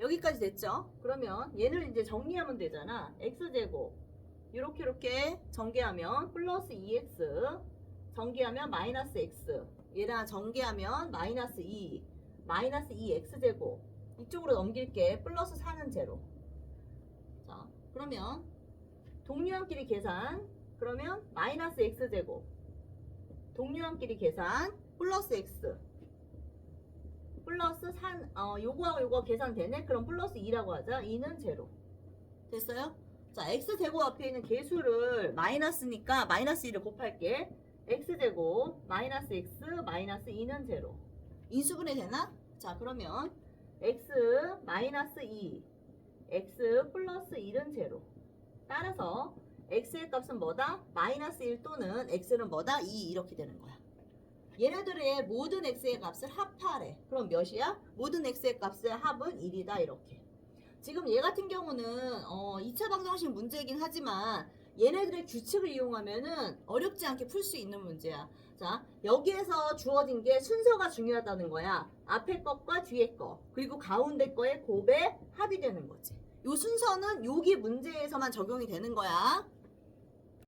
여기까지 됐죠? 그러면 얘를 이제 정리하면 되잖아. x제곱. 이렇게 이렇게 전개하면 플러스 2x. 전개하면 마이너스 x. 얘랑 전개하면 마이너스 2. 마이너스 2x제곱. 이쪽으로 넘길게. 플러스 4는 제로. 자, 그러면 동류함끼리 계산. 그러면 마이너스 x제곱. 동류함끼리 계산. 플러스 x. 3, 어, 요거하고 요거 계산되네? 그럼 플러스 2라고 하자. 2는 제로. 됐어요? 자, x제곱 앞에 있는 개수를 마이너스니까 마이너스 2를 곱할게. x제곱 마이너스 x 마이너스 2는 제로. 인수분해 되나? 자, 그러면 x 마이너스 2 x 플러스 1은 제로. 따라서 x의 값은 뭐다? 마이너스 1 또는 x는 뭐다? 2 이렇게 되는 거야. 얘네들의 모든 x의 값을 합하래. 그럼 몇이야? 모든 x의 값의 합은 1이다 이렇게. 지금 얘 같은 경우는 어, 2차 방정식 문제이긴 하지만 얘네들의 규칙을 이용하면은 어렵지 않게 풀 수 있는 문제야. 자, 여기에서 주어진 게 순서가 중요하다는 거야. 앞에 것과 뒤에 거, 그리고 가운데 거의 곱의 합이 되는 거지. 요 순서는 여기 문제에서만 적용이 되는 거야.